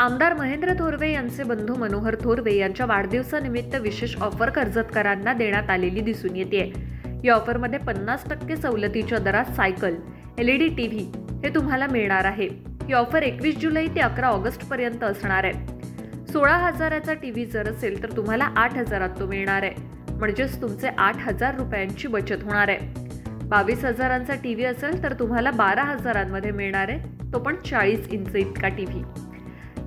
आमदार महेंद्र थोरवे यांचे बंधू मनोहर थोरवे यांच्या वाढदिवसानिमित्त विशेष ऑफर कर्जतकरांना देण्यात आलेली दिसून येते या ऑफरमध्ये पन्नास टक्के सवलतीच्या दरात cycle L E D T V हे तुम्हाला मिळणार आहे. ही ऑफर एकवीस जुलै ते अकरा ऑगस्ट पर्यंत असणार आहे. सोळा हजाराचा टी व्ही जर असेल तर तुम्हाला आठ हजारात तो मिळणार आहे. म्हणजेच तुमचे आठ हजार रुपयांची बचत होणार आहे. बावीस हजारांचा टी व्ही असेल तर तुम्हाला बारा हजारांमध्ये मिळणार आहे. तो पण चाळीस इंच इतका टी व्ही.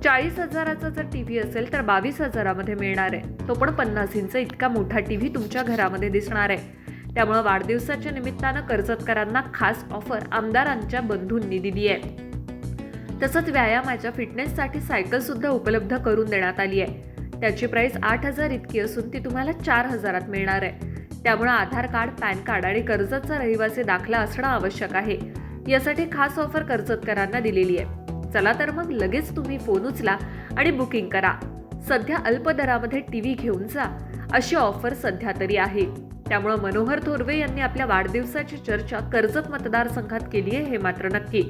चाळीस हजाराचा जर टी व्ही असेल तर बावीस हजारामध्ये मिळणार आहे. तो पण पन्नास इंच इतका मोठा टी व्ही तुमच्या घरामध्ये दिसणार आहे. त्यामुळं वाढदिवसाच्या निमित्तानं कर्जतकरांना खास ऑफर आमदारांच्या बंधूंनी दिली आहे. तसंच व्यायामाच्या फिटनेससाठी सायकलसुद्धा उपलब्ध करून देण्यात आली आहे. त्याची प्राईस आठ हजार इतकी असून ती तुम्हाला चार हजारात मिळणार आहे. त्यामुळे आधार कार्ड पॅन कार्ड आणि कर्जतचा रहिवासी दाखला असणं आवश्यक आहे. यासाठी खास ऑफर कर्जतकरांना दिलेली आहे. चला तर मग लगेच तुम्ही फोन उचला आणि बुकिंग करा. सध्या अल्प दरामध्ये टीव्ही घेऊन जा. अशी ऑफर सध्या तरी आहे. त्यामुळं मनोहर थोरवे यांनी आपल्या वाढदिवसाची चर्चा कर्जत मतदारसंघात केली आहे हे मात्र नक्की.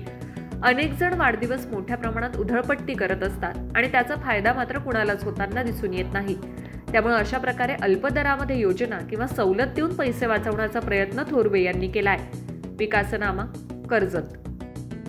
अनेक जण वाढदिवस मोठ्या प्रमाणात उधळपट्टी करत असतात आणि त्याचा फायदा मात्र कुणालाच होताना दिसून येत नाही. त्यामुळे अशा प्रकारे अल्प दरामध्ये योजना किंवा सवलत देऊन पैसे वाचवण्याचा प्रयत्न थोरवे यांनी केलाय. विकासनामा कर्जत.